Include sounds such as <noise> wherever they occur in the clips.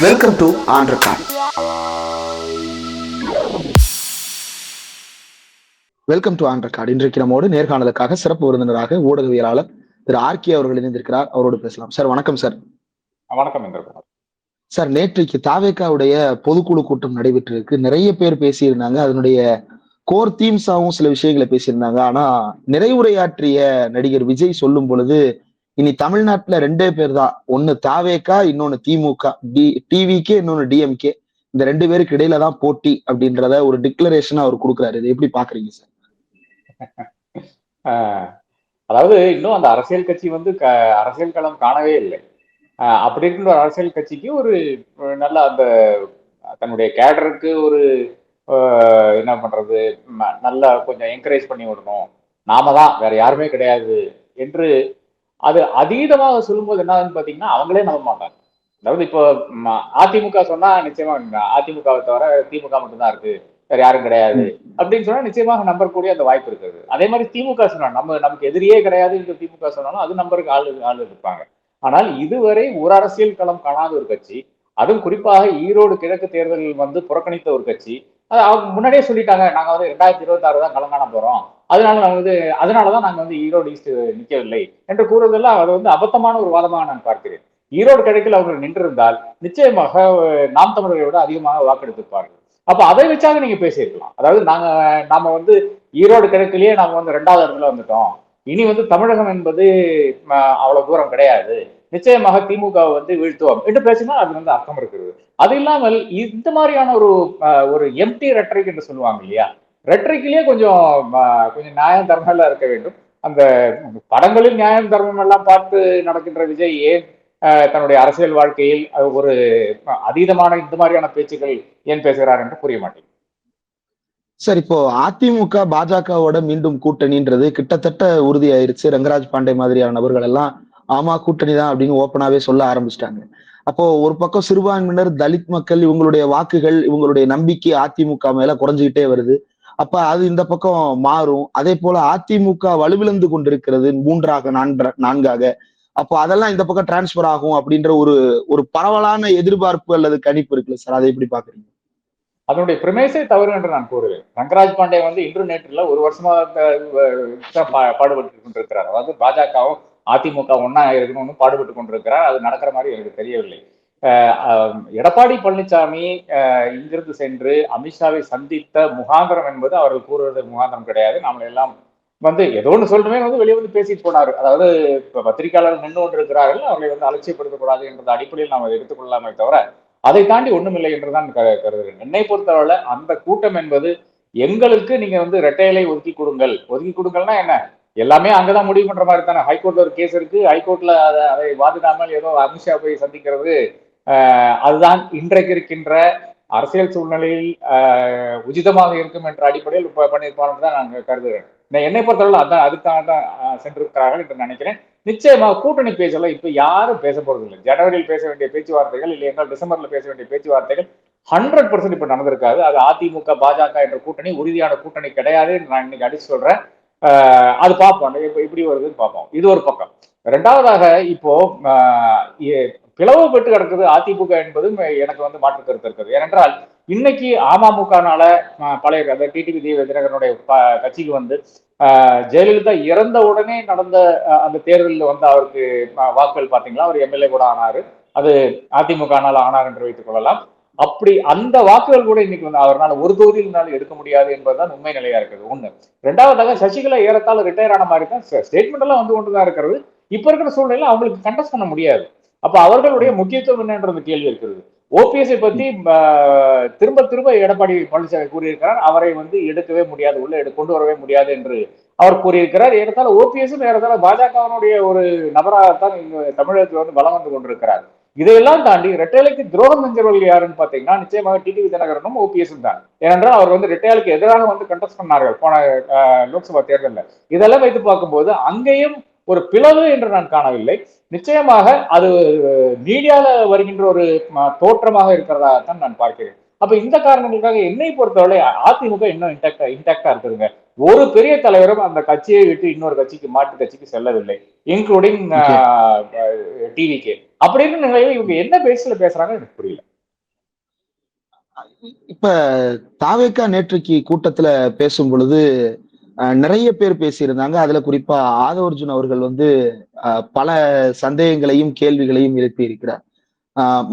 Welcome to on record welcome to on record இன்றைக்கு நம்மோடு நேர்காணலுக்காக சிறப்பு விருந்தினராக ஊடகவியலாளர் திரு ஆர்கே அவர்கள் இணைந்திருக்கிறார். அவரோடு பேசலாம். சார் வணக்கம் சார். வணக்கம் இந்திரகுமார் சார் நேற்றைக்கு தாவேக்காவுடைய பொதுக்குழு கூட்டம் நடைபெற்றிருக்கு. நிறைய பேர் பேசியிருந்தாங்க. அதனுடைய கோர் தீம்ஸாவும் சில விஷயங்களை பேசியிருந்தாங்க. ஆனா நிறைவுரையாற்றிய நடிகர் விஜய் சொல்லும் பொழுது இனி தமிழ்நாட்டுல ரெண்டே பேர் தான் ஒன்னு தாவேக்கா இன்னொன்னு திமுக. டி டிவிக்கே இன்னொன்னு டிஎம்கே இந்த ரெண்டு பேருக்கு இடையில தான் போட்டி அப்படின்றத ஒரு டிக்ளரேஷன் அவர் கொடுக்குறாரு. இது எப்படி பாக்குறீங்க சார் ஆஹ் அதாவது இன்னும் அந்த அரசியல் கட்சி வந்து க அரசியல் களம் காணவே இல்லை. ஆஹ் அப்படி இருக்கின்ற ஒரு அரசியல் கட்சிக்கு ஒரு நல்ல அந்த தன்னுடைய கேடருக்கு ஒரு என்ன பண்றது நல்லா கொஞ்சம் என்கரேஜ் பண்ணி விடணும். நாம தான் வேற யாருமே கிடையாது என்று அது அதீதமாக சொல்லும்போது என்ன ஆகுதுன்னு பாத்தீங்கன்னா அவங்களே நம்ப மாட்டாங்க. அதாவது இப்போ அதிமுக சொன்னா நிச்சயமா அதிமுகவை தவிர திமுக மட்டும்தான் இருக்கு. வேற யாரும் கிடையாது. அப்படின்னு சொன்னா நிச்சயமாக நம்பக்கூடிய அந்த வாய்ப்பு இருக்குது. அதே மாதிரி திமுக சொன்னா நம்ம நமக்கு எதிரியே கிடையாது என்று திமுக சொன்னாலும் அது நம்பருக்கு ஆளு ஆளு இருப்பாங்க. ஆனால் இதுவரை ஒரு அரசியல் களம் காணாத ஒரு கட்சி அதுவும் குறிப்பாக ஈரோடு கிழக்கு தேர்தலில் வந்து புறக்கணித்த ஒரு கட்சி. அது அவங்க முன்னாடியே சொல்லிட்டாங்க நாங்கள் வந்து ரெண்டாயிரத்தி இருபத்தி ஆறு தான் கலங்கான போகிறோம் அதனால நாங்கள் வந்து அதனாலதான் நாங்கள் வந்து ஈரோடு ஈஸ்ட் நிற்கவில்லை என்று கூறுவதெல்லாம் அது வந்து அபத்தமான ஒரு வாதமாக நான் பார்க்கிறேன். ஈரோடு கிழக்கில் அவர்கள் நின்றிருந்தால் நிச்சயமாக நாம் தமிழர்களை விட அதிகமாக வாக்கெடுத்திருப்பார்கள். அப்போ அதை வச்சாக நீங்க பேசியிருக்கலாம். அதாவது நாங்க நாம வந்து ஈரோடு கிழக்கிலேயே நாம வந்து ரெண்டாவது இடத்துல வந்துட்டோம். இனி வந்து தமிழகம் என்பது அவ்வளோ அவ்வளவு தூரம் கிடையாது. நிச்சயமாக திமுக வந்து வீழ்த்துவோம் என்று பேசினா அது வந்து அர்த்தம் இருக்குது அது இல்லாமல் இந்த மாதிரியான ஒரு ஒரு எம்டி ரெட்ரிக் என்று சொல்லுவாங்க இல்லையா? ரெட்ரிக்லயே கொஞ்சம் கொஞ்சம் நியாயம் தர்மம் இருக்க வேண்டும். அந்த படங்களில் நியாயம் தர்மம் எல்லாம் பார்த்து நடக்கின்ற விஜய் ஏன் தன்னுடைய அரசியல் வாழ்க்கையில் ஒரு அதீதமான இந்த மாதிரியான பேச்சுக்கள் ஏன் பேசுகிறார் என்று புரிய மாட்டேங்குது. சார் இப்போ அதிமுக பாஜகவோட மீண்டும் கூட்டணின்றது கிட்டத்தட்ட உறுதியாயிருச்சு. ரங்கராஜ் பாண்டே மாதிரியான நபர்கள் எல்லாம் ஆமா கூட்டணி தான் அப்படின்னு ஓப்பனாவே சொல்ல ஆரம்பிச்சிட்டாங்க. அப்போ ஒரு பக்கம் சிறுபான்மையினர் தலித் மக்கள் இவங்களுடைய வாக்குகள் இவங்களுடைய நம்பிக்கை அதிமுக மேல குறைஞ்சுக்கிட்டே வருது. அப்ப அது இந்த பக்கம் மாறும். அதே போல அதிமுக வலுவிழந்து கொண்டிருக்கிறது மூன்றாக நான்கு நான்காக. அப்போ அதெல்லாம் இந்த பக்கம் டிரான்ஸ்பர் ஆகும் அப்படின்ற ஒரு ஒரு பரவலான எதிர்பார்ப்பு அல்லது கணிப்பு இருக்குல்ல சார்? அதை எப்படி பாக்குறீங்க அதனுடைய பிரமேசே தவறு என்று நான் கூறுவேன். ரங்கராஜ் பாண்டே வந்து இன்று நேற்றுல ஒரு வருஷமா பாடுபட்டு கொண்டிருக்கிறார். அதாவது பாஜகவும் அதிமுக ஒன்னா இருக்கணும்னு பாடுபட்டு கொண்டிருக்கிறார். அது நடக்கிற மாதிரி எனக்கு தெரியவில்லை. எடப்பாடி பழனிசாமி இங்கிருந்து சென்று அமித்ஷாவை சந்தித்த முகாந்திரம் என்பது அவர்கள் கூறுவது முகாந்திரம் கிடையாது. நாம எல்லாம் வந்து ஏதோ ஒன்று சொல்லணுமே வந்து வெளியே வந்து பேசிட்டு போனார். அதாவது இப்போ பத்திரிகையாளர் நின்று கொண்டிருக்கிறார்கள். அவர்களை வந்து அலட்சியப்படுத்தக்கூடாது என்ற அடிப்படையில் நாம் எடுத்துக்கொள்ளலாமே தவிர அதை தாண்டி ஒண்ணுமில்லை என்றுதான் க- கருதுகிறேன். என்னை பொறுத்தவரை அந்த கூட்டம் என்பது எங்களுக்கு நீங்க வந்து ரெட்டையலை ஒதுக்கி கொடுங்கள். ஒதுக்கி கொடுங்கள்னா என்ன? எல்லாமே அங்கதான் முடிவு பண்ற மாதிரி தானே. ஹைகோர்ட்ல ஒரு கேஸ் இருக்கு. ஹைகோர்ட்ல அதை அதை வாதிடாமல் ஏதோ அமித்ஷா போய் சந்திக்கிறது அதுதான் இன்றைக்கு இருக்கின்ற அரசியல் சூழ்நிலையில் ஆஹ், உச்சிதமாக இருக்கும் என்ற அடிப்படையில் இப்ப தான் நான் கருதுகிறேன். நான் என்னை பொறுத்தவரை அதான் அதுக்காக தான் சென்றிருக்கிறார்கள் என்று நினைக்கிறேன். நிச்சயமாக கூட்டணி பேச்செல்லாம் இப்போ யாரும் பேச போறது இல்லை. ஜனவரியில் பேச வேண்டிய பேச்சுவார்த்தைகள் இல்லை என்றால் டிசம்பர்ல பேச வேண்டிய பேச்சுவார்த்தைகள் ஹண்ட்ரட் பர்சன்ட் இப்போ நடந்திருக்காது. அது அதிமுக பாஜக என்ற கூட்டணி உறுதியான கூட்டணி கிடையாது என்று நான் இன்னைக்கு அடிச்சு சொல்றேன். அது பார்ப்போம். இப்போ இப்படி வருதுன்னு பார்ப்போம். இது ஒரு பக்கம். ரெண்டாவதாக இப்போ பிளவு பெற்று பிளவுபட்டு கிடக்குது அதிமுக என்பதும் எனக்கு வந்து மாற்று கருத்து இருக்குது. ஏனென்றால் இன்னைக்கு அமமுகனால பழைய அந்த டிடிவி தினகரனுடைய ப- கட்சிக்கு வந்து ஆஹ் ஜெயலலிதா இறந்த உடனே நடந்த அந்த தேர்தலில் வந்து அவருக்கு வாக்குகள் பார்த்தீங்களா? அவர் எம்எல்ஏ கூட ஆனாரு. அது அதிமுகனால ஆனார் என்று வைத்துக் கொள்ளலாம். அப்படி அந்த வாக்குகள் கூட இன்னைக்கு வந்து அவரால் ஒரு தொகுதியினால எடுக்க முடியாது என்பதுதான் உண்மை நிலையா இருக்குது. ஒண்ணு. ரெண்டாவதாக சசிகலா ஏறத்தால் ரிட்டையர் ஆன மாதிரி தான் ஸ்டேட்மெண்ட் எல்லாம் வந்து கொண்டு தான் இருக்கிறது. இப்ப இருக்கிற சூழ்நிலை அவங்களுக்கு கண்டஸ்ட் பண்ண முடியாது. அப்ப அவர்களுடைய முக்கியத்துவம் என்னன்றது கேள்வி இருக்கிறது. ஓபிஎஸ்ஐ பத்தி திரும்ப திரும்ப எடப்பாடி பழனிசாமி கூறியிருக்கிறார். அவரை வந்து எடுக்கவே முடியாது. உள்ள கொண்டு வரவே முடியாது என்று அவர் கூறியிருக்கிறார். ஏறத்தால ஓபிஎஸும் ஏறத்தால பாஜகவினுடைய ஒரு நபராகத்தான் இங்க தமிழகத்தில் வந்து பலம் வந்து கொண்டிருக்கிறார். இதையெல்லாம் தாண்டி ரெட்டையலுக்கு துரோகம் செஞ்சவர்கள் யாருன்னு பாத்தீங்கன்னா நிச்சயமாக டிடிவி விஜயநகரனும் ஓபிஎஸும் தான். ஏனென்றால் அவர் வந்து ரெட்டையாளுக்கு எதிராக வந்து கண்டஸ்ட் பண்ணார்கள் போன லோக்சபா தேர்தலில். இதெல்லாம் வைத்து பார்க்கும்போது அங்கேயும் ஒரு பிளவு என்று நான் காணவில்லை. நிச்சயமாக அது மீடியால வருகின்ற ஒரு தோற்றமாக இருக்கிறதா தான் நான் பார்க்கிறேன். அப்ப இந்த காரணங்களுக்காக என்னை பொறுத்தவரை அதிமுக இன்னும் இன்டாக்டா இன்டாக்டா இருக்குதுங்க. ஒரு பெரிய தலைவரும் அந்த கட்சியை விட்டு இன்னொரு கட்சிக்கு மாற்று கட்சிக்கு செல்லவில்லை இன்க்ளூடிங் டிவிகே அப்படின்னு நிலையில இவங்க என்ன பேஸ்ல பேசுறாங்க எனக்கு புரியல. இப்ப தாவேக்கா நேற்றைக்கு கூட்டத்துல பேசும் பொழுது நிறைய பேர் பேசியிருந்தாங்க. அதுல குறிப்பா ஆதவர்ஜுன் அவர்கள் வந்து பல சந்தேகங்களையும் கேள்விகளையும் எழுப்பி இருக்கிறார்.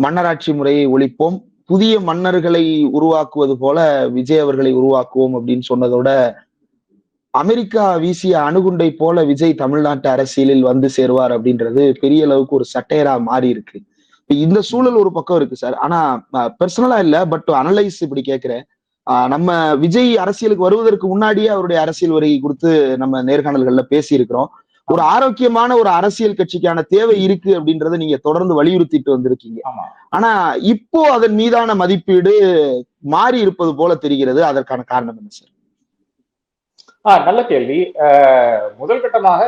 மன்னராட்சி முறையை ஒழிப்போம். புதிய மன்னர்களை உருவாக்குவது போல விஜய் அவர்களை உருவாக்குவோம் அப்படின்னு சொன்னதோட அமெரிக்கா வீசிய அணுகுண்டை போல விஜய் தமிழ்நாட்டு அரசியலில் வந்து சேருவார் அப்படின்றது பெரிய அளவுக்கு ஒரு சட்டையரா மாறி இருக்கு. இப்ப இந்த சூழல் ஒரு பக்கம் இருக்கு சார். ஆனா பர்சனலா இல்ல பட் அனலைஸ் இப்படி கேட்கிறேன் நம்ம விஜய் அரசியலுக்கு வருவதற்கு முன்னாடியே அவருடைய அரசியல் வரி குறித்து நம்ம நேர்காணல்கள்ல பேசி இருக்கிறோம் ஒரு ஆரோக்கியமான ஒரு அரசியல் கட்சிக்கான தேவை இருக்கு அப்படின்றத நீங்க தொடர்ந்து வலியுறுத்திட்டு வந்திருக்கீங்க. ஆனா இப்போ அதன் மீதான மதிப்பீடு மாறி இருப்பது போல தெரிகிறது. அதற்கான காரணம் என்ன சார்? ஆஹ் நல்ல கேள்வி. முதல் கட்டமாக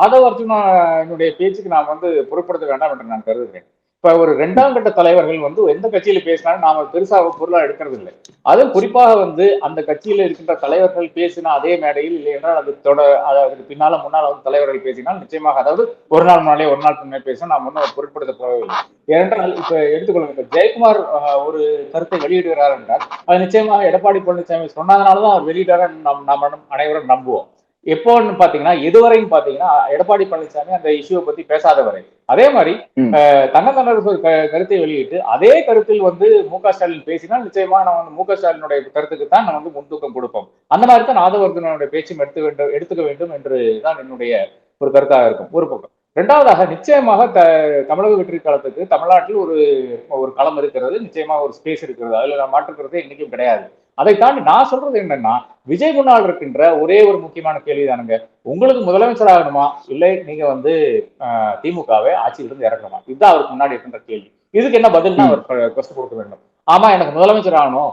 ஆதவ அர்ஜுனனுடைய பேச்சுக்கு நான் வந்து பொருட்படுத்த வேண்டாம் என்று நான் கருதுகிறேன். இப்ப ஒரு ரெண்டாம் கட்ட தலைவர்கள் வந்து எந்த கட்சியில பேசினாலும் நாம பெருசா பொருளா எடுக்கிறது இல்லை அதுவும் குறிப்பாக வந்து அந்த கட்சியில இருக்கின்ற தலைவர்கள் பேசினா அதே மேடையில் இல்லை என்றால் அது தொட அது பின்னால முன்னால் வந்து தலைவர்கள் பேசினால் நிச்சயமாக அதாவது ஒரு நாள் முன்னாலே ஒரு நாள் பின்னே பேச நாம் ஒன்றும் பொருட்படுத்த போகவில்லை. ஏனென்றால் இப்ப எடுத்துக்கொள்ளுங்க ஜெயக்குமார் ஒரு கருத்தை வெளியிடுகிறார் என்றால் அது நிச்சயமாக எடப்பாடி பழனிசாமி சொன்னதுனாலதான் அவர் வெளியிட்டார நம் நாம் அனைவரும் நம்புவோம். எப்போன்னு பாத்தீங்கன்னா எதுவரையும் பாத்தீங்கன்னா எடப்பாடி பழனிசாமி அந்த இஷ்யூவை பத்தி பேசாத வரை. அதே மாதிரி க- கருத்தை வெளியிட்டு அதே கருத்தில் வந்து மு க ஸ்டாலின் பேசினால் நிச்சயமா நம்ம வந்து மு க ஸ்டாலினுடைய கருத்துக்கு தான் நம்ம வந்து முன்தூக்கம் கொடுப்போம். அந்த மாதிரி தான் ஆதவர்தனுடைய பேச்சும் எடுத்து வேண்டும் எடுத்துக்க வேண்டும் என்று தான் என்னுடைய ஒரு கருத்தாக இருக்கும் ஒரு பக்கம். இரண்டாவதாக நிச்சயமாக த தமிழக வெற்றி காலத்துக்கு தமிழ்நாட்டில் ஒரு ஒரு களம் இருக்கிறது நிச்சயமாக ஒரு ஸ்பேஸ் இருக்கிறது. அதுல நான் மாற்றுக்கிறதே இன்னைக்கும் கிடையாது. அதை தாண்டி நான் சொல்றது என்னன்னா விஜய் முன்னால் இருக்கின்ற ஒரே ஒரு முக்கியமான கேள்விதானுங்க. உங்களுக்கு முதலமைச்சர் ஆகணுமா? இல்லை நீங்க வந்து திமுகவை ஆட்சியிலிருந்து இறக்கணுமா? இதுதான் அவருக்கு முன்னாடி இருக்கின்ற கேள்வி. இதுக்கு என்ன பதில்னா அவர் கொஸ்ட் கொடுக்க வேண்டும். ஆமா எனக்கு முதலமைச்சர் ஆகணும்.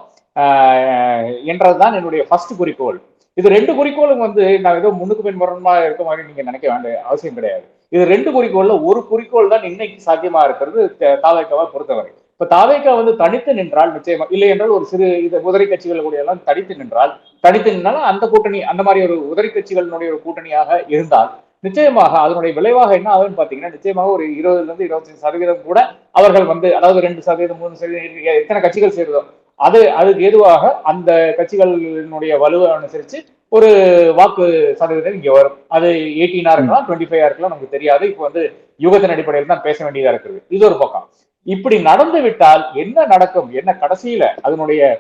என்றதுதான் என்னுடைய ஃபர்ஸ்ட் குறிக்கோள். இது ரெண்டு குறிக்கோளும் வந்து நான் ஏதோ முன்னுக்கு பின் முரணமா இருக்க மாதிரி நீங்க நினைக்க வேண்டிய அவசியம் கிடையாது. இது ரெண்டு குறிக்கோள்ல ஒரு குறிக்கோள் தான் இன்னைக்கு சாத்தியமா இருக்கிறது த- தாவேக்காவை பொறுத்தவரை. இப்ப தாவேக்கா வந்து தனித்து நின்றால் நிச்சயமா இல்லை என்றால் ஒரு சிறு இது உதிரி கட்சிகள் கூட எல்லாம் தனித்து நின்றால் தனித்து நின்றால் அந்த கூட்டணி அந்த மாதிரி ஒரு உதிரி கட்சிகளினுடைய ஒரு கூட்டணியாக இருந்தால் நிச்சயமாக அதனுடைய விளைவாக என்ன ஆகும்னு பாத்தீங்கன்னா நிச்சயமாக ஒரு இருபதுல இருந்து இருபத்தஞ்சு சதவீதம் கூட அவர்கள் வந்து அதாவது ரெண்டு சதவீதம் மூணு சதவீதம் எத்தனை கட்சிகள் சேருதோ அது அதுக்கு ஏதுவாக அந்த கட்சிகளினுடைய வலுவை அனுசரிச்சு ஒரு வாக்கு சதவீதம் இங்க வரும். அது எயிட்டீனா இருக்கலாம் டுவெண்ட்டி ஃபைவ் இருக்கலாம் நமக்கு தெரியாது. இப்போ வந்து யுகத்தின் அடிப்படையில் தான் பேச வேண்டியதா இருக்குது இது ஒரு பக்கம். இப்படி நடந்து விட்டால் என்ன நடக்கும்? என்ன கடைசியில அதனுடைய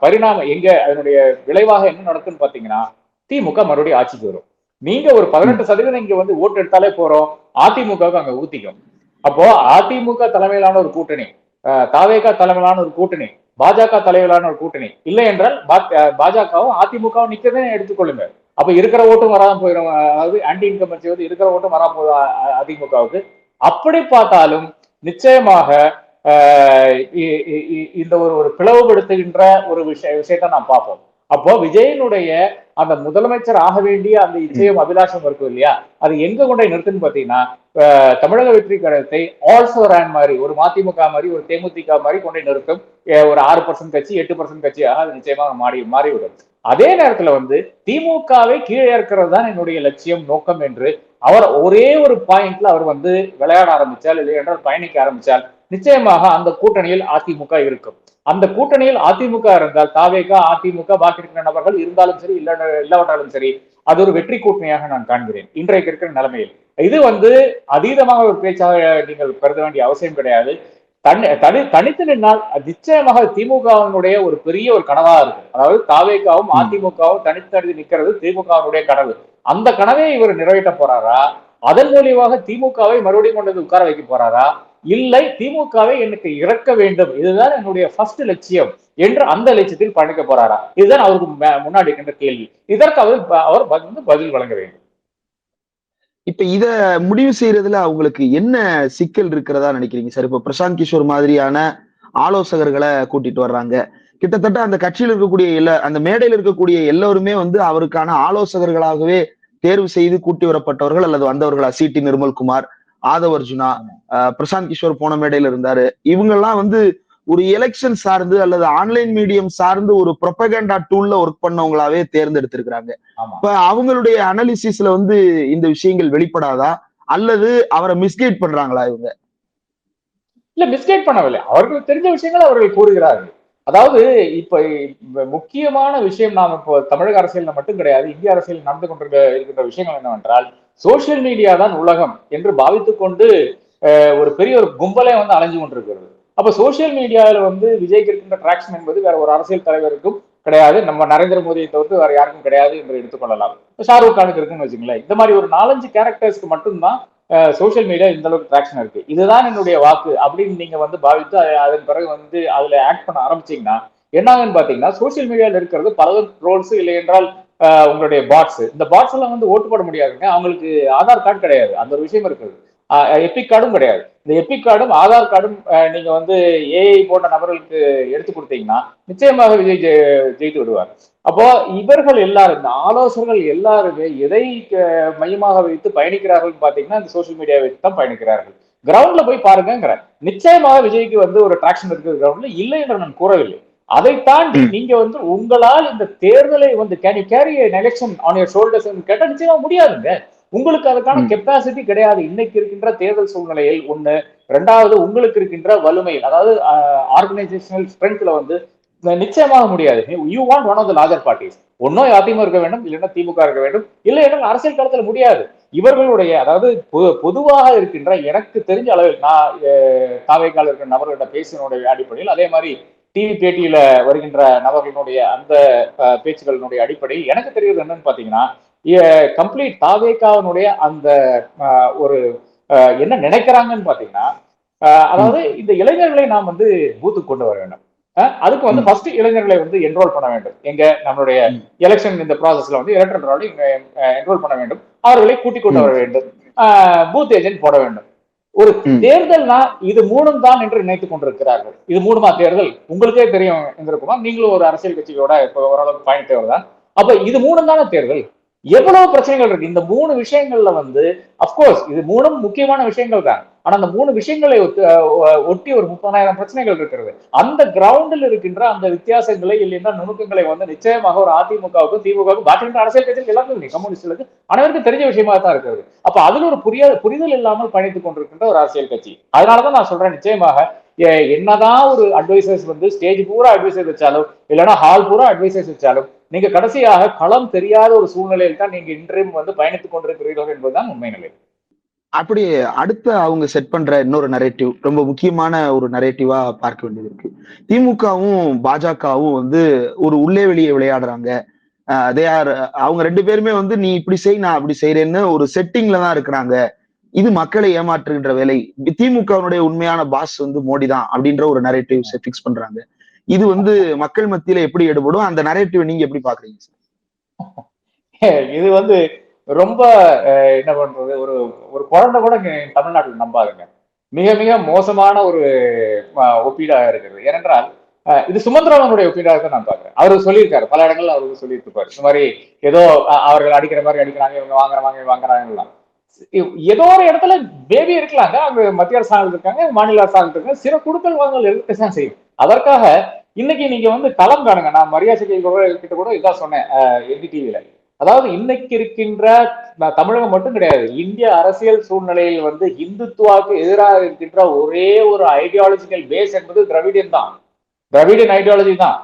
பரிணாமம் எங்க அதனுடைய விளைவாக என்ன நடக்கும்னு பாத்தீங்கன்னா திமுக மறுபடியும் ஆட்சிக்கு வரும். நீங்க ஒரு பதினெட்டு சதவீதம் இங்க வந்து ஓட்டு எடுத்தாலே போறோம். அதிமுகவுக்கு அங்க ஊத்திக்கும். அப்போ அதிமுக தலைமையிலான ஒரு கூட்டணி தாவேகா தலைமையிலான ஒரு கூட்டணி பாஜக தலைமையிலான ஒரு கூட்டணி. இல்லை என்றால் பாஜகவும் அதிமுகவும் நிக்கவே எடுத்துக்கொள்ளுங்க. அப்ப இருக்கிற ஓட்டும் வராம போயிடும் அதாவது ஆன்டி இன்கம்பன்சி வந்து இருக்கிற ஓட்டும் அ- அ- அதிமுகவுக்கு. அப்படி பார்த்தாலும் நிச்சயமாக இந்த ஒரு ஒரு பிளவுபடுத்துகின்ற ஒரு விஷய விஷயத்தை நாம் பார்ப்போம். அப்போ விஜயனுடைய அந்த முதலமைச்சர் ஆக வேண்டிய அந்த இச்சையும் அபிலாஷம் இருக்கும் இல்லையா? அது எங்க கொண்டே நிறுத்துன்னு பாத்தீங்கன்னா தமிழக வெற்றி கழகத்தை ஆல்சோ ரேன் மாதிரி ஒரு மதிமுக மாதிரி ஒரு தேமுதிக மாதிரி கொண்டே நிறுத்தும். ஒரு ஆறு பர்சன்ட் கட்சி எட்டு பர்சன்ட் கட்சியாக அது நிச்சயமாக மாறி மாறிவிடும். அதே நேரத்துல வந்து திமுகவை கீழே இருக்கிறது தான் என்னுடைய லட்சியம் நோக்கம் என்று அவர் ஒரே ஒரு பாயிண்ட்ல அவர் வந்து விளையாட ஆரம்பிச்சால் இல்லை என்றால் பயணிக்க ஆரம்பிச்சால் நிச்சயமாக அந்த கூட்டணியில் அதிமுக இருக்கும். அந்த கூட்டணியில் அதிமுக இருந்தால் தாவேகா அதிமுக பாக்கி இருக்கிற நபர்கள் இருந்தாலும் சரி இல்ல இல்லாவிட்டாலும் சரி அது ஒரு வெற்றி கூட்டணியாக நான் காண்கிறேன். இன்றைக்கு இருக்கிற நிலைமையில். இது வந்து அதீதமாக ஒரு பேச்சாக நீங்கள் கருத வேண்டிய அவசியம் கிடையாது. தனி தனி தனித்து நின்னால் நிச்சயமாக திமுகவினுடைய ஒரு பெரிய ஒரு கனவா இருக்கு. அதாவது தாவேகாவும் ம். அதிமுகவும் தனித்தனித்து நிக்கிறது திமுகவினுடைய கனவு. அந்த கனவை இவர் நிறைவேற்ற போறாரா? அதன் மூலியமாக திமுகவை மறுபடியும் கொண்டு உட்கார வைக்க போறாரா? இல்லை திமுகவை எனக்கு இறக்க வேண்டும். இதுதான் என்னுடைய ஃபர்ஸ்ட் லட்சியம் என்று அந்த லட்சியத்தில் பயணிக்க போறாரா? இதுதான் அவருக்கு முன்னாடி இருக்கின்ற கேள்வி. இதற்கு அவர் அவர் வந்து பதில் வழங்க வேண்டும். இப்ப இத முடிவு செய்யறதுல அவங்களுக்கு என்ன சிக்கல் இருக்கிறதா நினைக்கிறீங்க? சார் இப்ப பிரசாந்த் கிஷோர் மாதிரியான ஆலோசகர்களை கூட்டிட்டு வர்றாங்க. கிட்டத்தட்ட அந்த கட்சியில் இருக்கக்கூடிய எல்லா அந்த மேடையில் இருக்கக்கூடிய எல்லோருமே வந்து அவருக்கான ஆலோசகர்களாகவே தேர்வு செய்து கூட்டி வரப்பட்டவர்கள் அல்லது வந்தவர்களா? சிடி நிர்மல்குமார் ஆதவ் அர்ஜுனா பிரசாந்த் கிஷோர் போன மேடையில இருந்தாரு. இவங்கெல்லாம் வந்து ஒரு எலெக்ஷன் சார்ந்து அல்லது ஆன்லைன் மீடியம் சார்ந்து ஒரு ப்ரொபகண்டா டூல்ல ஒர்க் பண்ணவங்களாவே தேர்ந்தெடுத்திருக்கிறாங்க. இப்ப அவங்களுடைய அனாலிசிஸ்ல வந்து இந்த விஷயங்கள் வெளிப்படாதா? அல்லது அவரை மிஸ்கைட் பண்றாங்களா இவங்க? இல்ல மிஸ்கைட் பண்ணவில்லை. அவர்களுக்கு தெரிஞ்ச விஷயங்கள் அவர்கள் கூறுகிறார்கள். அதாவது இப்ப முக்கியமான விஷயம் நாம் இப்போ தமிழக அரசியல்ல மட்டும் கிடையாது இந்திய அரசியல் நடந்து கொண்டிருக்க இருக்கின்ற விஷயங்கள் என்னவென்றால் சோசியல் மீடியா தான் உலகம் என்று பாவித்துக் கொண்டு அஹ், ஒரு பெரிய ஒரு கும்பலே வந்து அலைஞ்சு கொண்டிருக்கிறது. அப்ப சோசியல் மீடியாவில் வந்து விஜய்க்கு இருக்கின்ற டிராக்ஷன் என்பது வேற ஒரு அரசியல் தலைவருக்கும் கிடையாது. நம்ம நரேந்திர மோடியை தவிர்த்து வேற யாருக்கும் கிடையாது என்று எடுத்துக்கொள்ளலாம். ஷாருக் கானுக்கு இருக்குன்னு வச்சுங்களேன் இந்த மாதிரி ஒரு நாலஞ்சு கேரக்டர்ஸ்க்கு மட்டும்தான் சோசியல் மீடியா இந்த அளவுக்கு ட்ராக்ஷன் இருக்கு. இதுதான் என்னுடைய வாக்கு அப்படின்னு நீங்க வந்து பாவித்து அதன் பிறகு வந்து அதுல ஆக்ட் பண்ண ஆரம்பிச்சீங்கன்னா என்னாகுன்னு பாத்தீங்கன்னா சோசியல் மீடியால இருக்கிறது பல ட்ரோல்ஸ் இல்லை என்றால் உங்களுடைய பாட்ஸ் இந்த பாட்ஸ் எல்லாம் வந்து ஓட்டு போட முடியாதுங்க. அவங்களுக்கு ஆதார் கார்டு கிடையாது. அந்த ஒரு விஷயம் இருக்குது. எபிக் கார்டும் கிடையாது. இந்த எபிக் கார்டும் ஆதார் கார்டும் நீங்க வந்து ஏஐ போன்ற நபர்களுக்கு எடுத்து கொடுத்தீங்கன்னா நிச்சயமாக விஜய் ஜெயித்து விடுவார். அப்போ இவர்கள் எல்லாரும் இந்த ஆலோசகர்கள் எல்லாருமே எதை மையமாக வைத்து பயணிக்கிறார்கள் பாத்தீங்கன்னா இந்த சோஷியல் மீடியா வைத்து தான் பயணிக்கிறார்கள். கிரவுண்ட்ல போய் பாருங்கிற நிச்சயமாக விஜய்க்கு வந்து ஒரு ட்ராக்ஷன் இருக்குது கிரவுண்ட்ல இல்லை என்று நான் கூறவில்லை. அதை தாண்டி. நீங்க வந்து உங்களால் இந்த தேர்தலை வந்து can you carry election on your shoulders கேட்டா நிச்சயமா முடியாதுங்க. உங்களுக்கு அதுக்கான. கெப்பாசிட்டி கிடையாது. இன்னைக்கு இருக்கின்ற தேர்தல் சூழ்நிலையில் ஒண்ணு ரெண்டாவது உங்களுக்கு இருக்கின்ற வலிமை அதாவது ஆர்கனைசேஷனல் ஸ்ட்ரென்த்ல வந்து நிச்சயமாக முடியாது. You want one of the larger parties ஒன்னோ அதிமுக இருக்க வேண்டும் இல்லைன்னா திமுக இருக்க வேண்டும். இல்லை என்றால் அரசியல் களத்துல முடியாது. இவர்களுடைய அதாவது பொதுவாக இருக்கின்ற எனக்கு தெரிஞ்ச அளவில் நான் தாவைக்கால இருக்கிற நபர்களிடம் பேசினுடைய அடிப்படையில் அதே மாதிரி டிவி பேட்டியில வருகின்ற நபர்களுடைய அந்த அஹ், பேச்சுக்களினுடைய அடிப்படையில் எனக்கு தெரியுது என்னன்னு பாத்தீங்கன்னா கம்ப்ளீட் தாவேக்காவினுடைய அந்த ஒரு என்ன நினைக்கிறாங்கன்னு பாத்தீங்கன்னா அதாவது இந்த இளைஞர்களை நாம் வந்து பூத்துக்கு கொண்டு வர வேண்டும். அதுக்கு வந்து. ஃபர்ஸ்ட் இளைஞர்களை வந்து என்ரோல் பண்ண வேண்டும். எங்க நம்மளுடைய. எலெக்ஷன் இந்த ப்ராசஸ்ல வந்து எலக்ட்ரல் என்ரோல் பண்ண வேண்டும். அவர்களை கூட்டிக் கொண்டு. வர வேண்டும். பூத் ஏஜென்ட் போட வேண்டும். ஒரு. தேர்தல்னா இது மூணும் தான் என்று நினைத்துக் கொண்டிருக்கிறார்கள். இது மூணுமா தேர்தல்? உங்களுக்கே தெரியும் இருந்திருக்குமா நீங்களும் ஒரு அரசியல் கட்சியோட இப்போ ஓரளவுக்கு பயணித்தவர் தான் அப்ப இது மூணும் தானே தேர்தல்? எவ்வளவு பிரச்சனைகள் இருக்கு? இந்த மூணு விஷயங்கள்ல வந்து அப்கோர்ஸ் இது மூணும் முக்கியமான விஷயங்கள் தான். ஆனா அந்த மூணு விஷயங்களை ஒட்டி ஒரு முப்பதாயிரம் பிரச்சனைகள் இருக்கிறது. அந்த கிரவுண்டில் இருக்கின்ற அந்த வித்தியாசங்களை இல்லைன்னா நுணுக்கங்களை வந்து நிச்சயமாக ஒரு அதிமுகவுக்கும் திமுகவுக்கும் பாக்கின்ற அரசியல் கட்சிகள் எல்லாருக்கும் இல்லை. கம்யூனிஸ்டுகளுக்கு அனைவருக்கும் தெரிஞ்ச விஷயமா தான் இருக்கிறது. அப்ப அதுல ஒரு புரிய புரிதல் இல்லாமல் பயணித்துக் கொண்டிருக்கின்ற ஒரு அரசியல் கட்சி. அதனாலதான் நான் சொல்றேன் நிச்சயமாக என்னதான் ஒரு அட்வைசர்ஸ் வந்து ஸ்டேஜ் பூரா அட்வைசர் வச்சாலும் இல்லைன்னா ஹால் பூரா அட்வைசர்ஸ் வச்சாலும் நீங்க கடைசியாக களம் தெரியாத ஒரு சூழ்நிலையில் தான் நீங்க இன்றையும் வந்து பயணித்துக் கொண்டிருக்கிறீர்கள் என்பதுதான் உண்மை நிலை. அப்படி அடுத்த அவங்க செட் பண்ற இன்னொரு நரேட்டிவ் ரொம்ப முக்கியமான ஒரு நரேட்டிவா பார்க்க வேண்டியது இருக்கு. திமுகவும் பாஜகவும் வந்து ஒரு உள்ளே வெளியே விளையாடுறாங்க. அதே அவங்க ரெண்டு பேருமே வந்து நீ இப்படி செய் நான் அப்படி செய்யறேன்னு ஒரு செட்டிங்ல தான் இருக்கிறாங்க. இது மக்களை ஏமாற்றுகின்ற வேலை. திமுகவினுடைய உண்மையான பாஸ் வந்து மோடி தான் அப்படின்ற ஒரு நரேட்டிவ் ஃபிக்ஸ் பண்றாங்க. இது வந்து மக்கள் மத்தியில எப்படி எடுபடும்? அந்த நரேட்டிவ் நீங்க எப்படி பாக்குறீங்க சார்? இது வந்து ரொம்ப என்ன பண்றது? ஒரு ஒரு குழந்தை கூட தமிழ்நாட்டில் நம்பாதுங்க. மிக மிக மோசமான ஒரு ஒப்பீடா ஒப்பீடாக இருக்கிறது ஏனென்றால் இது சுமந்திரவனுடைய ஒப்பீடாக தான் நான் பாக்குறேன் அவரு சொல்லியிருக்காரு. பல இடங்கள்ல அவர் சொல்லியிருப்பாரு. இந்த மாதிரி ஏதோ அவர்கள் அடிக்கிற மாதிரி அடிக்கிறாங்க இவங்க வாங்குறாங்க இவங்க வாங்குறாங்கலாம். ஏதோ ஒரு இடத்துல பேபி இருக்கலாங்க. அங்க மத்திய அரசாங்கம் இருக்காங்க மாநில அரசாங்கம் இருக்காங்க. சில குடுக்கல் வாங்கல் தான் செய்யும். அதற்காக இன்னைக்கு நீங்க வந்து களம் காணுங்க. நான் மரியாதை கிட்ட கூட இதான் சொன்னேன் என்டிடிவில அதாவது இன்னைக்கு இருக்கின்ற தமிழகம் மட்டும் கிடையாது இந்திய அரசியல் சூழ்நிலையில் வந்து இந்துத்துவாக்கு எதிராக இருக்கின்ற ஒரே ஒரு ஐடியாலஜிக்கல் பேஸ் என்பது திராவிடியன் தான். திராவிடியன் ஐடியாலஜி தான்.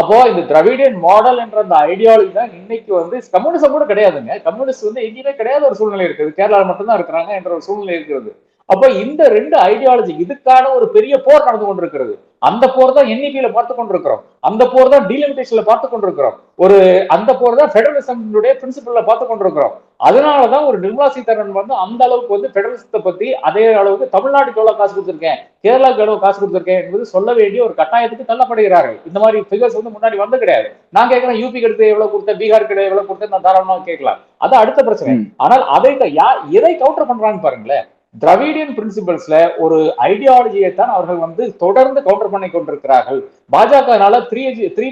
அப்போ இந்த திராவிடியன் மாடல் என்ற அந்த ஐடியாலஜி தான் இன்னைக்கு வந்து கம்யூனிசம் கூட கிடையாதுங்க. கம்யூனிஸ்ட் வந்து எங்கேயுமே கிடையாத ஒரு சூழ்நிலை இருக்குது. கேரளாவில் மட்டும்தான் இருக்கிறாங்க என்ற ஒரு சூழ்நிலை இருக்கிறது. அப்போ இந்த ரெண்டு ஐடியாலஜி இதுக்கான ஒரு பெரிய போர் நடந்து கொண்டிருக்கிறது. அந்த போர் தான் எண்ணிக்கையில பார்த்து கொண்டிருக்கிறோம். அந்த போர் தான் டீலிமிட்டேஷன்ல பார்த்து கொண்டிருக்கிறோம். ஒரு அந்த போர் தான் பெடரலிசம்னுடைய பிரின்சிபல்ல பார்த்து கொண்டிருக்கிறோம். அதனாலதான் ஒரு நிர்மலா சீதாராமன் வந்து அந்த அளவுக்கு வந்து பெடரலிசத்தை பத்தி அதே அளவுக்கு தமிழ்நாட்டுக்கு எவ்வளவு காசு கொடுத்திருக்கேன் கேரளாவுக்கு எவ்வளவு காசு கொடுத்திருக்கேன் என்பது சொல்ல வேண்டிய ஒரு கட்டாயத்துக்கு தள்ளப்படுகிறார்கள். இந்த மாதிரி ஃபிகர்ஸ் வந்து முன்னாடி வந்து கிடையாது. நான் கேட்கிறேன் யூபிக்கு எடுத்து எவ்வளவு கொடுத்தேன் பீகாருக்கு எவ்வளவு கொடுத்தேன் நான் தாராளமாக கேட்கலாம். அது அடுத்த பிரச்சனை. ஆனால் அதை யா- எதை கவுண்டர் பண்றான்னு பாருங்களேன். திராவிடியன் பிரின்சிபல்ஸ்ல ஒரு ஐடியாலஜியை தான் அவர்கள் வந்து தொடர்ந்து கவுண்டர் பண்ணி கொண்டிருக்கிறார்கள். பாஜகனால த்ரீ த்ரீ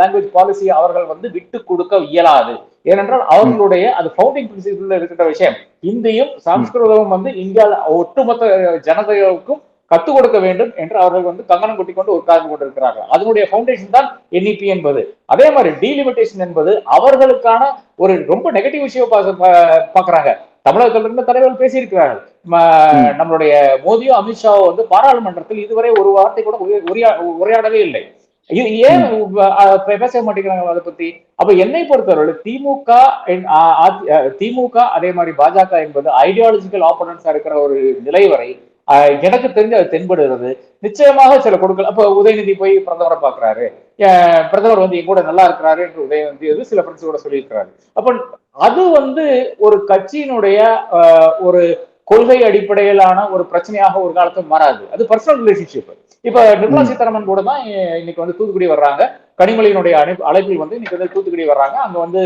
லாங்குவேஜ் பாலிசி அவர்கள் வந்து விட்டு கொடுக்க இயலாது. ஏனென்றால் அவர்களுடைய அது ஃபவுண்டிங் பிரின்சிபல் இருக்கிற விஷயம். இந்தியும் சம்ஸ்கிருதமும் வந்து இந்தியா ஒட்டுமொத்த ஜனதைக்கும் கத்துக் கொடுக்க வேண்டும் என்று அவர்கள் வந்து கங்கணம் கொட்டி கொண்டு உட்கார்ந்து கொண்டிருக்கிறார்கள். அதனுடைய ஃபவுண்டேஷன் தான் என்இபி என்பது. அதே மாதிரி டீலிமிட்டேஷன் என்பது அவர்களுக்கான ஒரு ரொம்ப நெகட்டிவ் விஷயம் பாக்குறாங்க தமிழகத்தில் இருந்த தலைவர்கள் பேசியிருக்கிறார்கள். நம்மளுடைய மோடியோ அமித்ஷாவோ வந்து பாராளுமன்றத்தில் இதுவரை ஒரு வார்த்தை கூட உரையா- உரையா- உரையாடவே இல்லை. ஏன் பேச மாட்டேங்கிறாங்க அதை பத்தி? அப்ப என்னை பொறுத்தவரை திமுக திமுக அதே மாதிரி பாஜக என்பது ஐடியாலஜிக்கல் ஆப்போனன்ஸா இருக்கிற ஒரு நிலை வரை எனக்கு தெரிஞ்சு அது தென்படுகிறது. நிச்சயமாக சில கொடுக்கல் அப்ப உதயநிதி போய் பிரதமரை பாக்குறாரு பிரதமர் வந்து என் கூட நல்லா இருக்கிறாரு என்று உதயநிதி வந்து சில ஃப்ரெண்ட்ஸ் கூட சொல்லியிருக்கிறாரு. அப்ப அது வந்து ஒரு கட்சியினுடைய ஒரு கொள்கை அடிப்படையிலான ஒரு பிரச்சனையாக ஒரு காலத்துல மாறாது. அது பர்சனல் ரிலேஷன்ஷிப் இப்ப நிர்மலா. சீதாராமன் கூட தான் இன்னைக்கு வந்து தூத்துக்குடி வர்றாங்க. கனிமொழியினுடைய அழைப்பு அழைப்பில் வந்து இன்னைக்கு வந்து தூத்துக்குடி வர்றாங்க. அங்க வந்து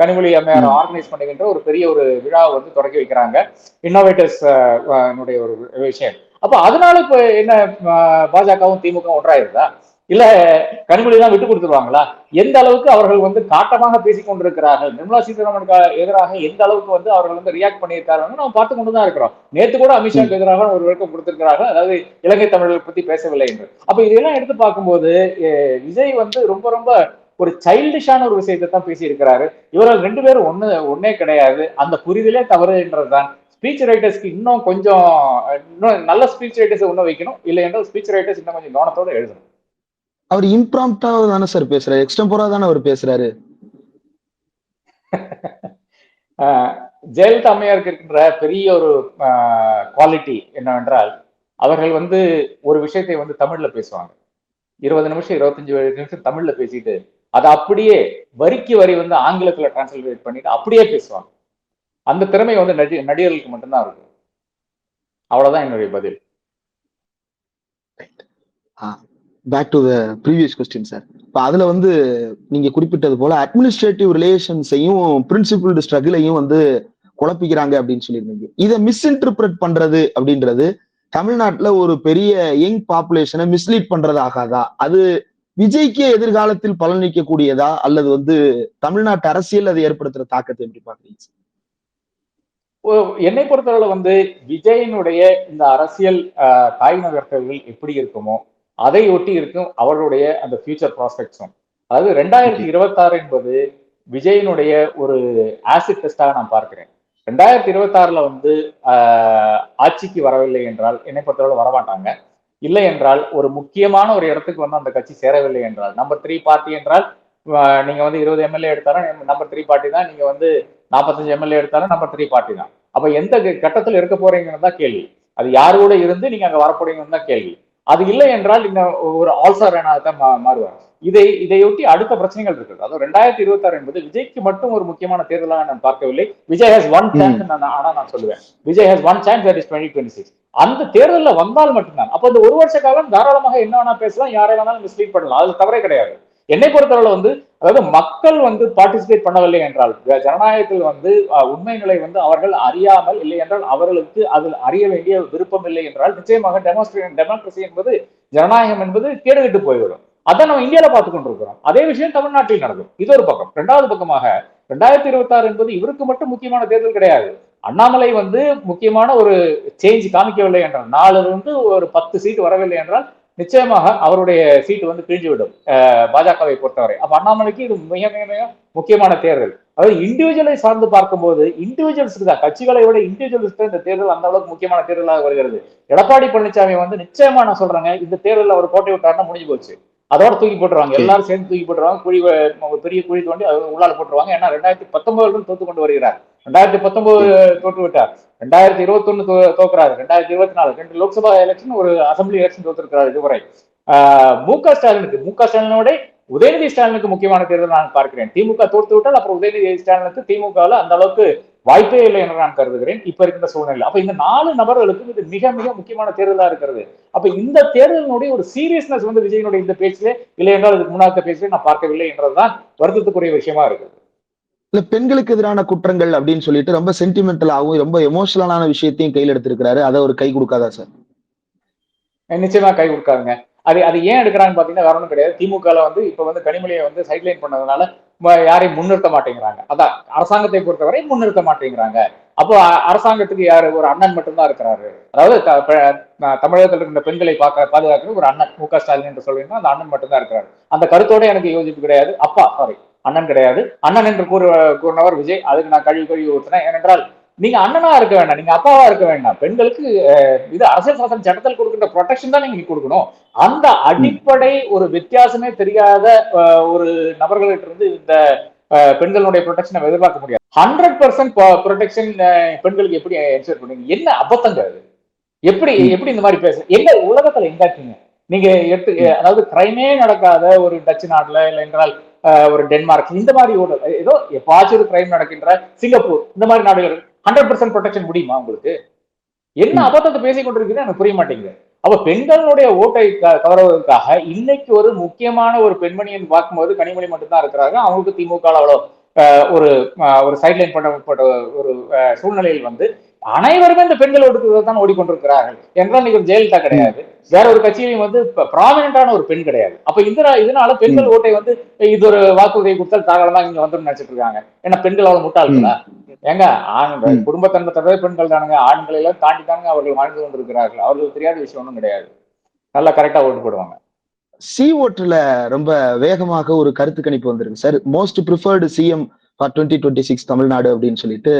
கனிமொழி அம்மையார். ஆர்கனைஸ் பண்ணுகின்ற ஒரு பெரிய ஒரு விழாவை வந்து தொடங்கி வைக்கிறாங்க. இன்னோவேட்டர்ஸ் ஒரு விஷயம். அப்ப அதனால இப்ப என்ன பாஜகவும் திமுக ஒன்றாயிருதா? இல்ல கனிமொழி தான் விட்டு கொடுத்துருவாங்களா? எந்த அளவுக்கு அவர்கள் வந்து காட்டமாக பேசிக் கொண்டிருக்கிறார்கள்? நிர்மலா சீதாராமனுக்கு எதிராக எந்த அளவுக்கு வந்து அவர்கள் வந்து ரியாக்ட் பண்ணியிருக்காருன்னு நம்ம பார்த்து கொண்டு தான் இருக்கிறோம். நேத்து கூட அமித்ஷாக்கு எதிராக ஒரு விளக்கம் கொடுத்திருக்கிறார்கள். அதாவது இலங்கை தமிழர்கள் பத்தி பேசவில்லை என்று. அப்ப இதெல்லாம் எடுத்து பார்க்கும்போது விஜய் வந்து ரொம்ப ரொம்ப ஒரு சைல்டிஷான ஒரு விஷயத்தை தான் பேசியிருக்கிறாரு. இவர்கள் ரெண்டு பேரும் ஒண்ணு ஒன்னே கிடையாது. அந்த புரிதலே தவறு என்றதுதான். ஸ்பீச் ரைட்டர்ஸ்க்கு இன்னும் கொஞ்சம் இன்னும் நல்ல ஸ்பீச் ரைட்டர்ஸ் இன்னும் வைக்கணும். இல்லை என்றால் ஸ்பீச் ரைட்டர்ஸ் இன்னும் கொஞ்சம் கவனத்தோட எழுதணும். அவர் இம்ப்ராம்டா தானே சார் பேசுறாரு. எக்ஸ்டம்போரா தானே அவர் பேசுறாரு. <laughs> ஜெயலலிதா அம்மையாருக்கு இருக்கின்ற பெரிய ஒரு குவாலிட்டி என்னவென்றால் அவர்கள் வந்து ஒரு விஷயத்தை வந்து தமிழ்ல பேசுவாங்க. இருபது நிமிஷம் இருபத்தஞ்சு நிமிஷம் தமிழ்ல பேசிட்டு அதை அப்படியே வரிக்கு வரி வந்து ஆங்கிலத்துல டிரான்ஸ்லேட் பண்ணிட்டு அப்படியே பேசுவாங்க. அந்த திறமை வந்து நடி நடிகர்களுக்கு மட்டும்தான் இருக்கு அவ்வளவுதான் என்னுடைய பதில். Back to the previous question sir இப்போ அதுல வந்து நீங்க குறிப்பிட்டது போல அட்மினிஸ்ட்ரேட்டிவ் ரிலேஷன்ஸையும் பிரின்சிபிள்டு ஸ்ட்ரகிளையும் வந்து குழப்பிக்கிறாங்க அப்படின்னு சொல்லியிருந்தீங்க. இதை மிஸ்இன்டர்பிரட் பண்றது அப்படின்றது தமிழ்நாட்டுல ஒரு பெரிய யங் பாப்புலேஷனை மிஸ்லீட் பண்றது ஆகாதா? அது விஜய்க்கு எதிர்காலத்தில் பலனிக்கக்கூடியதா அல்லது வந்து தமிழ்நாட்டு அரசியல் அதை ஏற்படுத்துற தாக்கத்தை எப்படி பார்க்குறீங்க சார்? என்னை பொறுத்தளவு வந்து விஜயனுடைய இந்த அரசியல் ஆஹ், தாய் நகர்த்தல்கள் எப்படி இருக்குமோ அதை ஒட்டி இருக்கும் அவர்களுடைய அந்த ஃபியூச்சர் ப்ராஸ்பெக்ட்ஸும் அதாவது ரெண்டாயிரத்தி இருபத்தாறு என்பது விஜயனுடைய ஒரு ஆசிட் டெஸ்டாக நான் பார்க்கிறேன். ரெண்டாயிரத்தி இருபத்தாறுல வந்து ஆட்சிக்கு வரவில்லை என்றால் என்னை பொறுத்தவரை வரமாட்டாங்க. இல்லை என்றால் ஒரு முக்கியமான ஒரு இடத்துக்கு வந்து அந்த கட்சி சேரவில்லை என்றால் நம்பர் த்ரீ பார்ட்டி என்றால் நீங்க வந்து இருபது எம்எல்ஏ எடுத்தாலும் நம்பர் த்ரீ பார்ட்டி தான் நீங்க வந்து நாற்பத்தஞ்சு எம்எல்ஏ எடுத்தாலும் நம்பர் த்ரீ பார்ட்டி தான். அப்ப எந்த கட்டத்துல இருக்க போறீங்கன்னு தான் கேள்வி. அது யாரு கூட இருந்து நீங்க அங்க வரப்போறீங்கன்னு தான் கேள்வி. அது இல்லை என்றால் நீங்க ஒரு ஆல்சர் தான் மா- மாறுவார். இதை இதையொட்டி அடுத்த பிரச்சனைகள் இருக்குது. அதாவது ரெண்டாயிரத்தி இருபத்தாறு என்பது விஜய்க்கு மட்டும் ஒரு முக்கியமான தேர்தலாக நான் பார்க்கவில்லை. விஜய் ஹேஸ் ஒன் சான்ஸ் நான் ஆனா நான் சொல்லுவேன். Vijay has one chance that is twenty twenty six அந்த தேர்தல்ல வந்தால் மட்டும்தான். அப்ப இந்த ஒரு வருஷ காலம் தாராளமாக என்ன வேணா பேசலாம் யாரை வேணாலும் மிஸ்லீட் பண்ணலாம். அது தவறே கிடையாது. என்னை பொறுத்தவரை வந்து அதாவது மக்கள் வந்து பார்ட்டிசிபேட் பண்ணவில்லை என்றால் ஜனநாயகத்தில் வந்து உண்மைகளை உண்மை நிலை வந்து அவர்கள் அறியாமல் இல்லை என்றால் அவர்களுக்கு அதில் அறிய வேண்டிய விருப்பம் இல்லை என்றால் நிச்சயமாக டெமோஸ்ட்ரேஷன் டெமோக்ரஸி என்பது ஜனநாயகம் என்பது கேடுகட்டு போய்விடும். அதை நம்ம இந்தியாவில் பார்த்து கொண்டிருக்கிறோம். அதே விஷயம் தமிழ்நாட்டில் நடக்கும். இது ஒரு பக்கம். இரண்டாவது பக்கமாக ரெண்டாயிரத்தி இருபத்தி ஆறு என்பது இவருக்கு மட்டும் முக்கியமான தேர்தல் கிடையாது. அண்ணாமலை வந்து முக்கியமான ஒரு சேஞ்ச் காமிக்கவில்லை என்றால் நாலு வந்து ஒரு பத்து சீட் வரவில்லை என்றால் நிச்சயமாக அவருடைய சீட்டு வந்து கிழிஞ்சுவிடும். அஹ், பாஜகவை பொறுத்தவரை. அப்ப அண்ணாமலைக்கு இது மிக மிக மிக முக்கியமான தேர்தல். அதாவது இண்டிவிஜுவலை சார்ந்து பார்க்கும்போது இண்டிவிஜுவல்ஸ்க்கு தான் கட்சிகளை விட இண்டிவிஜுவல்ஸ்க்கு இந்த தேர்தல் அந்த அளவுக்கு முக்கியமான தேர்தலாக வருகிறது. எடப்பாடி பழனிசாமி வந்து நிச்சயமா நான் சொல்றேங்க இந்த தேர்தலில் அவர் கோட்டை விட்டாருன்னா முடிஞ்சு போச்சு. அதோட தூக்கி போட்டுருவாங்க. எல்லாரும் சேர்ந்து தூக்கி போட்டுருவாங்க. குழி பெரிய குழி தோண்டி உள்ளால போட்டுருவாங்க. ஏன்னா ரெண்டாயிரத்தி பத்தொன்பதுல தோத்து கொண்டு வருகிறார். ரெண்டாயிரத்தி பத்தொன்பது தோற்று விட்டார் ரெண்டாயிரத்தி இருபத்தொன்னு தோக்குறாரு. ரெண்டாயிரத்தி இருபத்தி நாலு ரெண்டு லோக்சபா எலெக்ஷன் ஒரு அசம்பிளி எலெக்ஷன் தோத்திருக்கிறார் இதுவரை. மு க ஸ்டாலினுக்கு மு க ஸ்டாலினோட உதயநிதி ஸ்டாலினுக்கு முக்கியமான தேர்தல் நான் பார்க்கிறேன். திமுக தோற்று விட்டால் அப்புறம் உதயநிதி ஸ்டாலினுக்கு திமுகவில் அந்த அளவுக்கு வாய்ப்பே இல்லை என்று நான் கருதுகிறேன். இப்ப இருக்கிற சூழ்நிலை. அப்ப இந்த நாலு நபர்களுக்கும் இது மிக மிக முக்கியமான தேர்தலா இருக்கிறது. அப்ப இந்த தேர்தலினுடைய ஒரு சீரியஸ்னஸ் வந்து விஜயனுடைய இந்த பேச்சிலே இல்லை என்றால் இதுக்கு முன்னாடி பேச்சிலே நான் பார்க்கவில்லை என்றதுதான் வருத்தத்துக்குரிய விஷயமா இருக்குது. இல்ல பெண்களுக்கு எதிரான குற்றங்கள் அப்படின்னு சொல்லிட்டு ரொம்ப சென்டிமெண்டலாகவும் ரொம்ப எமோஷனலான விஷயத்தையும் கையில் எடுத்திருக்கிறாரு. அதை ஒரு கை கொடுக்காதா சார் நிச்சயமா கை கொடுக்காதுங்க. அது அது ஏன் எடுக்கிறான்னு பாத்தீங்கன்னா வேற ஒன்றும் கிடையாது. திமுகல வந்து இப்ப வந்து கனிமொழியை வந்து சைட்லைன் பண்ணதுனால யாரையும் முன்னிறுத்த மாட்டேங்கிறாங்க. அதான் அரசாங்கத்தை பொறுத்தவரை முன்னிறுத்த மாட்டேங்கிறாங்க. அப்போ அரசாங்கத்துக்கு யாரு? ஒரு அண்ணன் மட்டும்தான் இருக்கிறாரு. அதாவது த- தமிழகத்தில் இருந்த பெண்களை பார்க்க பாதுகாக்கிற ஒரு அண்ணன் மு க ஸ்டாலின் என்று சொல்றீங்கன்னா அந்த அண்ணன் மட்டும்தான் இருக்கிறாரு. அந்த கருத்தோட எனக்கு யோசிப்பு கிடையாது. அப்பா சாரி அண்ணன் கிடையாது. அண்ணன் என்று கூறு கூறினவர் விஜய் அதுக்கு நான் கழுவி கழுவி ஊற்றினேன். ஏனென்றால் நீங்க அண்ணனா இருக்க வேண்டாம் நீங்க அப்பாவா இருக்க வேண்டாம். பெண்களுக்கு இது அரசியல் சாசன சட்டத்தில் கொடுக்கின்ற ப்ரொடெக்ஷன் தான் நீங்க கொடுக்கணும். அந்த அடிப்படை ஒரு வித்தியாசமே தெரியாத ஒரு நபர்கள்ட்ட இருந்து இந்த பெண்களுடைய ப்ரொடெக்ஷனை எதிர்பார்க்க முடியாது. ஹண்ட்ரட் பர்சன்ட் ப்ரொடெக்ஷன் பெண்களுக்கு எப்படி என்ஷூர் பண்ணுவீங்க? என்ன அபத்தங்க அது? எப்படி. எப்படி இந்த மாதிரி பேச எங்க உலகத்துல எங்க இருக்கீங்க? நீங்க எடுத்து அதாவது கிரைமே நடக்காத ஒரு டச்சு நாட்டுல இல்லை என்றால் ஒரு டென்மார்க் இந்த மாதிரி ஒரு ஏதோ எப்பாச்சும் ஒரு கிரைம் நடக்கின்ற சிங்கப்பூர் இந்த மாதிரி நாடுகள் ஹண்ட்ரட் பர்சன்ட் ப்ரொடெக்ஷன் முடியுமா உங்களுக்கு? என்ன. அபத்தத்தை பேசிக் கொண்டிருக்குது எனக்கு புரிய மாட்டேங்குது. அப்ப பெண்களுடைய ஓட்டை கவர்வதற்காக இன்னைக்கு ஒரு முக்கியமான ஒரு பெண்மணியின் பார்க்கும்போது கனிமொழி மட்டும்தான் இருக்கிறாங்க. அவங்களுக்கு திமுக அவ்வளவு ஒரு ஒரு சைட்லைன் பண்ணப்பட்ட ஒரு சூழ்நிலையில் வந்து அனைவருமே இந்த பெண்கள் ஓட்டுக்கு தான் ஓடிக்கொண்டிருக்கிறார்கள். என்றால் நீங்க ஜெயலலிதா கிடையாது. வேற ஒரு கட்சியிலையும் வந்து ப்ராமினண்டான ஒரு பெண் கிடையாது. அப்ப இந்த இதனால பெண்கள் ஓட்டை வந்து இது ஒரு வாக்குறுதியை கொடுத்தால் தாராளமா இங்க வந்து நினைச்சிட்டு இருக்காங்க. ஏன்னா பெண்கள் அவ்வளவு முட்டாள்களா ஏங்க ஆண் ம். குடும்பத்தன்மை தவிர பெண்கள் தானுங்க. ஆண்களை எல்லாம் தாண்டி தாங்க அவர்கள் வாழ்ந்து கொண்டிருக்கிறார்கள். அவர்களுக்கு தெரியாத விஷயம் ஒன்றும் கிடையாது. நல்லா கரெக்டா ஓட்டு போடுவாங்க. சி ஓட்டுல ரொம்ப வேகமாக ஒரு கருத்து கணிப்பு வந்திருக்கு. Sir most preferred CM for twenty twenty six Tamil Nadu அப்படின்னு சொல்லிட்டு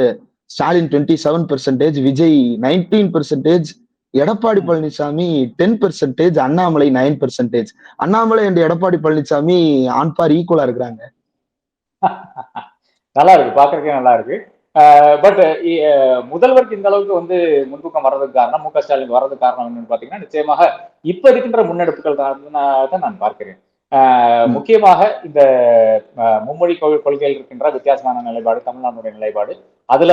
Stalin twenty seven percentage Vijay nineteen percentage Edappadi Palaniswami ten percentage Annamalai nine percentage Annamalai and Edappadi Palaniswami on par ஈக்குவலா இருக்கிறாங்க. <laughs> நல்லா இருக்கு பாக்குறதுக்கே நல்லா இருக்கு. பட் முதல்வருக்கு இந்த அளவுக்கு வந்து முன்பக்கம் வர்றதுக்கு காரணம் மு க ஸ்டாலின் வர்றதுக்கு காரணம் என்னன்னு பாத்தீங்கன்னா நிச்சயமாக இப்ப இருக்கின்ற முன்னெடுப்புகள் தான் நான் பார்க்கிறேன். முக்கியமாக இந்த மும்மொழி கொள்- கொள்கையில் இருக்கின்ற வித்தியாசமான நிலைப்பாடு தமிழ்நாட்டுடைய நிலைப்பாடு அதுல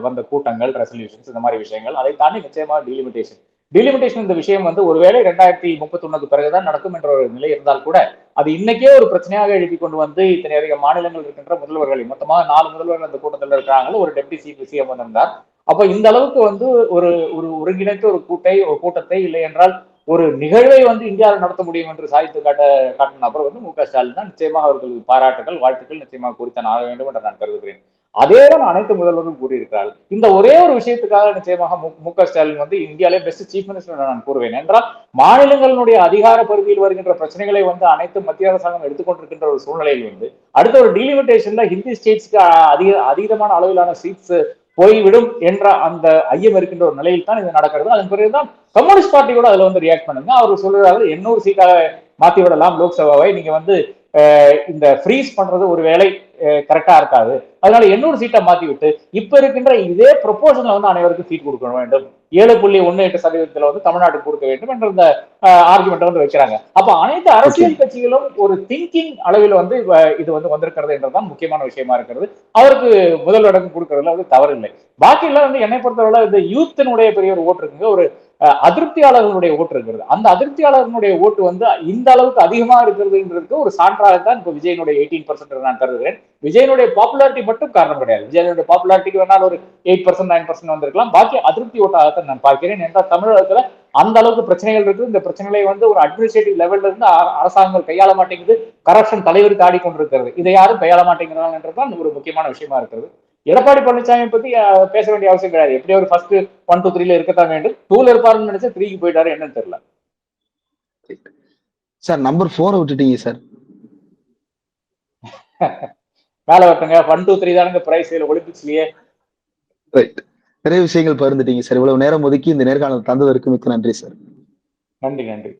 வந்த கூட்டங்கள் ரெசல்யூஷன்ஸ் இந்த மாதிரி விஷயங்கள் அதை தாண்டி நிச்சயமாக டீலிமிட்டேஷன் டீலிமிட்டேஷன் இந்த விஷயம் வந்து ஒருவேளை ரெண்டாயிரத்தி முப்பத்தி ஒண்ணுக்கு பிறகுதான் நடக்கும் என்ற ஒரு நிலை இருந்தால் கூட அது இன்னைக்கே ஒரு பிரச்சனையாக எழுப்பி கொண்டு வந்து இத்தனை அதிக மாநிலங்கள் இருக்கின்ற முதல்வர்களை மொத்தமாக நாலு முதல்வர்கள் அந்த கூட்டத்தில் இருக்கிறாங்க ஒரு டெப்டி சிபி சிஎம் வந்திருந்தார். அப்ப இந்த அளவுக்கு வந்து ஒரு ஒரு ஒருங்கிணைத்த ஒரு கூட்டை ஒரு கூட்டத்தை இல்லை என்றால் ஒரு நிகழ்வை வந்து இந்தியாவில் நடத்த முடியும் என்று சாதித்து காட்ட காட்டின நபர் வந்து மு க ஸ்டாலின் தான் நிச்சயமாக அவர்கள் பாராட்டுகள் வாழ்த்துக்கள் நிச்சயமாக குறித்தான் ஆக வேண்டும் என்று நான் கருதுகிறேன். அதே தான் அனைத்து முதல்வர்களும் கூறியிருக்கிறார்கள். இந்த ஒரே ஒரு விஷயத்துக்காக நிச்சயமாக மு- மு க ஸ்டாலின் வந்து இந்தியாவிலே பெஸ்ட் சீஃப் மினிஸ்டர் நான் கூறுவேன். என்றால் மாநிலங்களுடைய அதிகார பகுதியில் வருகின்ற பிரச்சனைகளை வந்து அனைத்து மத்திய அரசாங்கம் எடுத்துக்கொண்டிருக்கின்ற ஒரு சூழ்நிலையில் வந்து அடுத்த ஒரு டீலிமிட்டேஷன்ல ஹிந்தி ஸ்டேட்ஸ்க்கு அதிக அதீதமான அளவிலான சீட்ஸ் போய்விடும் என்ற அந்த ஐயம் இருக்கின்ற ஒரு நிலையில் தான் இது நடக்கிறது. அதன் பிறகுதான் கம்யூனிஸ்ட் பார்ட்டி கூட அதுல வந்து ரியாக்ட் பண்ணுங்க. அவர் சொல்றாரு எண்ணூறு சீட்டாக மாத்தி விடலாம் லோக்சபாவை. நீங்க வந்து இந்த ஃப்ரீஸ் பண்றது ஒரு வேலை கரெக்டா இருக்காது. அதனால எண்ணூறு சீட்டை மாத்தி விட்டு இப்ப இருக்கின்ற இதே ப்ரொபோசல்ல வந்து அனைவருக்கும் சீட் கொடுக்க வேண்டும். ஏழு புள்ளி ஒண்ணு எட்டு சதவீதத்துல வந்து தமிழ்நாட்டுக்கு கொடுக்க வேண்டும் என்ற இந்த ஆர்குமெண்ட் வந்து வைக்கிறாங்க. அப்ப அனைத்து அரசியல் கட்சிகளும் ஒரு திங்கிங் அளவில் வந்து இது வந்து வந்திருக்கிறது என்றதுதான் முக்கியமான விஷயமா இருக்கிறது. அவருக்கு முதல் இடம் கொடுக்கறதுல வந்து தவறில்லை. பாக்கி எல்லாம் வந்து என்னை பொறுத்தவரை இந்த யூத்தினுடைய பெரிய ஒரு ஓட்டு இருக்குங்க. ஒரு அதிருப்தியாளர்களுடைய ஓட்டு இருக்கிறது. அந்த அதிருப்தியாளர்களுடைய ஓட்டு வந்து இந்த அளவுக்கு அதிகமாக இருக்கிறதுன்றதுக்கு ஒரு சான்றாகத்தான் இப்ப விஜயனுடைய எயிட்டீன் பர்சன்ட் நான் கருதுகிறேன். விஜயனுடைய பாப்புலாரிட்டி மட்டும் காரணம் கிடையாது. விஜயனுடைய பாப்புலாரிட்டிக்கு வேணால் ஒரு எயிட் பர்சன்ட் நைன் பர்சன்ட் வந்திருக்கலாம். பாக்கி அதிருப்தி ஓட்டாகத்தான் நான் பார்க்கிறேன். என்றால் தமிழகத்துல அந்த அளவுக்கு பிரச்சனைகள் இருக்கு இந்த பிரச்சனைகளை வந்து ஒரு அட்மினிஸ்ட்ரேட்டிவ் லெவல்ல இருந்து அரசாங்கங்கள் அரசாங்கம் கையாள மாட்டேங்குது. கரப்ஷன் தலைவர் தாடி கொண்டிருக்கிறது இதை யாரும் கையாள மாட்டேங்கிறாங்கன்றது என்றதுதான் ஒரு முக்கியமான விஷயமா இருக்கிறது. எடப்பாடி பழனிசாமி பத்தி பேச வேண்டிய அவசியம் கிடையாது. எப்படி ஒரு ஃபர்ஸ்ட் ஒன் டூ த்ரீல இருக்கத்தான் வேண்டும். டூல இருப்பாருன்னு நினைச்சா த்ரீக்கு போயிட்டாரு என்னன்னு தெரியல. சார் நம்பர் ஃபோரை விட்டுட்டீங்க சார் <laughs> மேல வரட்டுங்க. ஒன் டூ த்ரீ தானுங்க பிரைஸ் ஒலிம்பிக்ஸ்லயே. ரைட் நிறைய விஷயங்கள் பகிர்ந்துட்டீங்க சார் இவ்வளவு நேரம் ஒதுக்கி இந்த நேர்காணல் தந்ததற்கு மிக்க நன்றி சார் நன்றி நன்றி.